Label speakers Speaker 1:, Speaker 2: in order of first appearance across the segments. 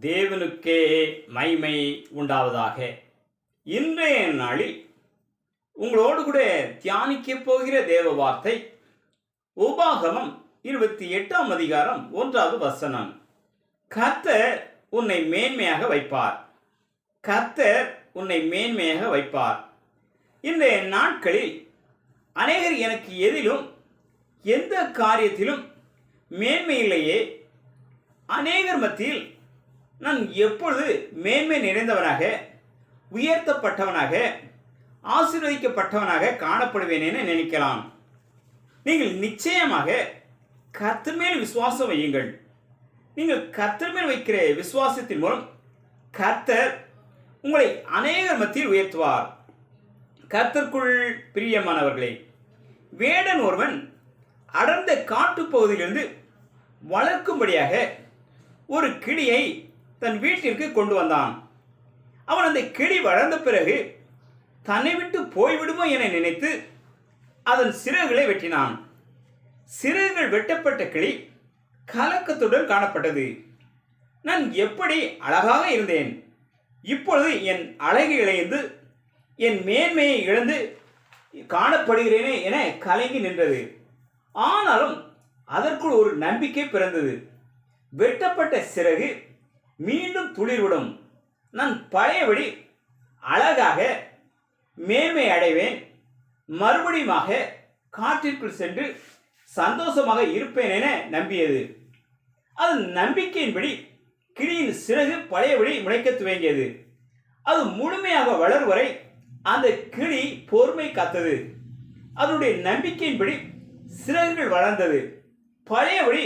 Speaker 1: தேவனுக்கே மைமை உண்டாவதாக. இன்றைய நாளில் உங்களோடு கூட தியானிக்க போகிற தேவ வார்த்தை உபாகமம் இருபத்தி எட்டாம் அதிகாரம் ஒன்றாவது வசனம். கர்த்தர் உன்னை மேன்மையாக வைப்பார். கர்த்தர் உன்னை மேன்மையாக வைப்பார். இன்றைய நாட்களில் அநேகர் எனக்கு எதிலும் எந்த காரியத்திலும் மேன்மை இல்லையே. அநேகர் மத்தியில் நான் எப்பொழுது மேன்மை நிறைந்தவனாக உயர்த்தப்பட்டவனாக ஆசீர்வதிக்கப்பட்டவனாக காணப்படுவேன் என நினைக்கலாம். நீங்கள் நிச்சயமாக கத்தர் மேல் விசுவாசம் வையுங்கள். நீங்கள் கத்தர் மேல் வைக்கிற விசுவாசத்தின் மூலம் கர்த்தர் உங்களை அநேகர் மத்தியில் உயர்த்துவார். கர்த்தருக்குள் பிரியமானவர்களே வேடன் ஒருவன் அடர்ந்த காட்டு பகுதியிலிருந்து வளர்க்கும்படியாக ஒரு கிளியை தன் வீட்டிற்கு கொண்டு வந்தான். அவன் அந்த கிளி வளர்ந்த பிறகு தன்னை விட்டு போய்விடுமோ என நினைத்து அதன் சிறகுகளை வெட்டினான். சிறகுகள் வெட்டப்பட்ட கிளி கலக்கத்துடன் காணப்பட்டது. நான் எப்படி அழகாக இருந்தேன். இப்பொழுது என் அழகு இழைந்து என் மேன்மையை இழந்து காணப்படுகிறேனே என கலங்கி நின்றது. ஆனாலும் அதற்குள் ஒரு நம்பிக்கை பிறந்தது. வெட்டப்பட்ட சிறகு மீண்டும் துளிர்விடும். நான் பழையபடி அழகாக மேன்மை அடைவேன். மறுபடியுமாக காற்றிற்குள் சென்று சந்தோஷமாக இருப்பேன் என நம்பியது. அது நம்பிக்கையின்படி கிளியின் சிறகு பழையபடி முளைக்க துவங்கியது. அது முழுமையாக வளரும் வரை அந்த கிளி பொறுமை காத்தது. அதனுடைய நம்பிக்கையின்படி சிறகுகள் வளர்ந்தது. பழையபடி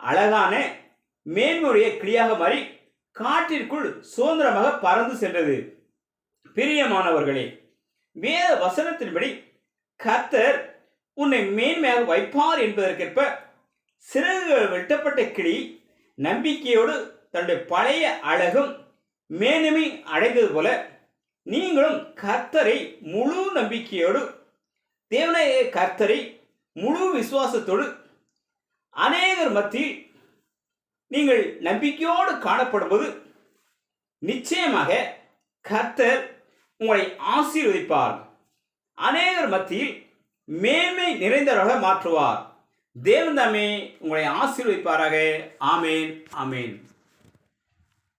Speaker 1: அழகான மேன்மையுடைய கிளியாக மாறி காட்டிற்குள் சுதந்திரமாக பறந்து சென்றது. பிரியமானவர்களே வேத வசனத்தின்படி கர்த்தர் உன்னை மேன்மையாக வைப்பார் என்பதற்கேற்ப சிறகுகள் வெட்டப்பட்ட கிளி நம்பிக்கையோடு தன்னுடைய பழைய அழகும் மேன்மை அடைந்தது போல நீங்களும் கர்த்தரை முழு நம்பிக்கையோடு தேவனைய கர்த்தரை முழு விசுவாசத்தோடு அநேகர் மத்தியில் நீங்கள் நம்பிக்கையோடு காணப்படும்போது நிச்சயமாக கர்த்தர் உங்களை ஆசீர்வதிப்பார். அநேகர் மத்தியில் மேன்மை நிறைந்தவராக மாற்றுவார். தேவன் தாமே உங்களை ஆசீர்வதிப்பாராக. ஆமேன் ஆமேன்.